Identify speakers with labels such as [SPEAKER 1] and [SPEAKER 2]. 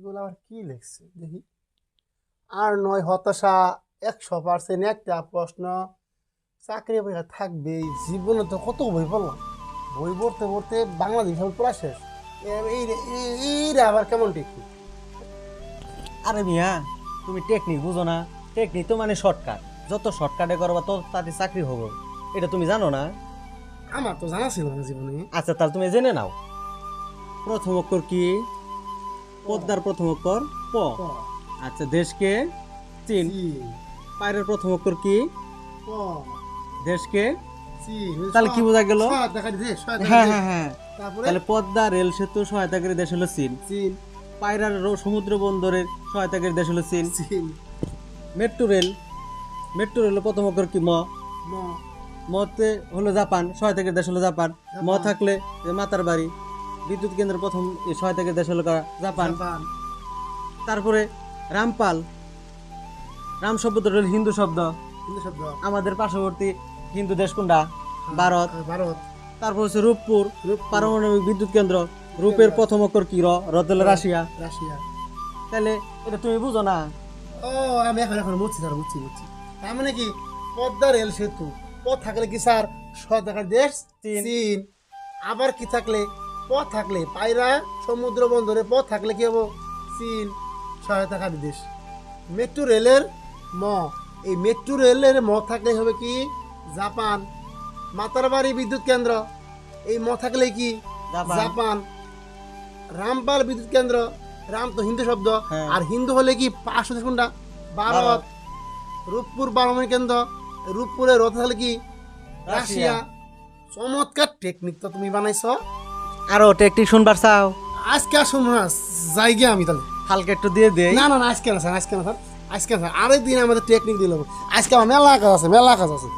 [SPEAKER 1] এগুলো আবার কি লিখছে? দেখি। আর নয় হতাশা একশো পার্সেন্ট একটা প্রশ্ন। চাকরি পরীক্ষা থাকবেই। জীবনে তো কত বই পড়লাম। বই পড়তে পড়তে বাংলাদেশ আমি পড়া শেষ। এ- এই রে- এই- এইটা আবার কেমন টেকনিক
[SPEAKER 2] আরে মিয়া তুমি টেকনিক বুঝো না। টেকনিক তো মানে শর্টকাট যত শর্টকাটে করবা তত তাতে চাকরি হবে। এটা তুমি জানো না?
[SPEAKER 1] আমার তো জানা ছিল না জীবনে।
[SPEAKER 2] আচ্ছা তাহলে তুমি জেনে নাও। প্রথম অক্ষর কি? পদ্মার প্রথম অক্ষর প। আচ্ছা দেশকে চীন।
[SPEAKER 1] চি,
[SPEAKER 2] পায়ের প্রথম অক্ষর কি?
[SPEAKER 1] প,
[SPEAKER 2] দেশকে তাহলে কি বোঝা গেল? হ্যাঁ হ্যাঁ হ্যাঁ।
[SPEAKER 1] তারপরে?
[SPEAKER 2] তাহলে পদ্মা রেল সেতু সহায়তাকারী দেশ হলো চীন।
[SPEAKER 1] চীন।
[SPEAKER 2] পায়রার সমুদ্র বন্দরের সহায়তাকারী দেশ হলো চীন।
[SPEAKER 1] চীন।
[SPEAKER 2] Metro rail. মেট্রো রেল প্রথম অক্ষর কি? ম।
[SPEAKER 1] ম।
[SPEAKER 2] মতে হলো জাপান সহায়তাকারী দেশ হলো জাপান। ম থাকলে মাতার বাড়ি। বিদ্যুৎ কেন্দ্রের প্রথম এই সহায়তাকারী দেশ হলো জাপান। তারপরে রামপাল। রাম শব্দ হলো হিন্দু শব্দ।
[SPEAKER 1] হিন্দু শব্দ।
[SPEAKER 2] আমাদের পার্শ্ববর্তী হিন্দু দেশ কোনটা? ভারত।
[SPEAKER 1] ভারত।
[SPEAKER 2] তারপর হচ্ছে রূপপুর। পারমাণবিক বিদ্যুৎ কেন্দ্র। রূপের প্রথম অক্ষর কি র? রতেল রাশিয়া।
[SPEAKER 1] রাশিয়া।
[SPEAKER 2] তাহলে এটা তুমি বুঝো না?
[SPEAKER 1] ও আমি এখন এখন বুঝছি স্যার বুঝছি বুঝছি। তার মানে কি? পদ্মা রেল সেতু। পথ থাকলে কি স্যার? সরকার দেশ।
[SPEAKER 2] চীন।
[SPEAKER 1] আবার কি থাকলে? পথ থাকলে পায়রা সমুদ্র বন্দরে পথ থাকলে কি হব? চীন সহায়তাকারী দেশ। মেট্রো রেলের ম। এই মেট্রো রেলের ম থাকলে হবে কি? জাপান। মাতারবাড়ি বিদ্যুৎ কেন্দ্র। এই ম থাকলে কি?
[SPEAKER 2] জাপান।
[SPEAKER 1] রামপাল বিদ্যুৎ কেন্দ্র। রাম তো হিন্দু শব্দ।
[SPEAKER 2] হ্যাঁ।
[SPEAKER 1] আর হিন্দু হলে কি পাঁচশো কোনটা? ভারত। রূপপুর পারমাণবিক কেন্দ্র। রূপপুরে রথ হলে কি? রাশিয়া। চমৎকার টেকনিক তো তুমি বানাইছো।
[SPEAKER 2] আরও টেকটিক শুনবার চাও?
[SPEAKER 1] আজকে আসুন না যাই গিয়ে আমি তাহলে।
[SPEAKER 2] হালকা একটু দিয়ে দে
[SPEAKER 1] না না না আজকে না স্যার আজকে না স্যার আজকে না স্যার আরেক দিন আমাদের টেকনিক দিল আজকে আমার মেলা কাজ আছে মেলা কাজ আছে।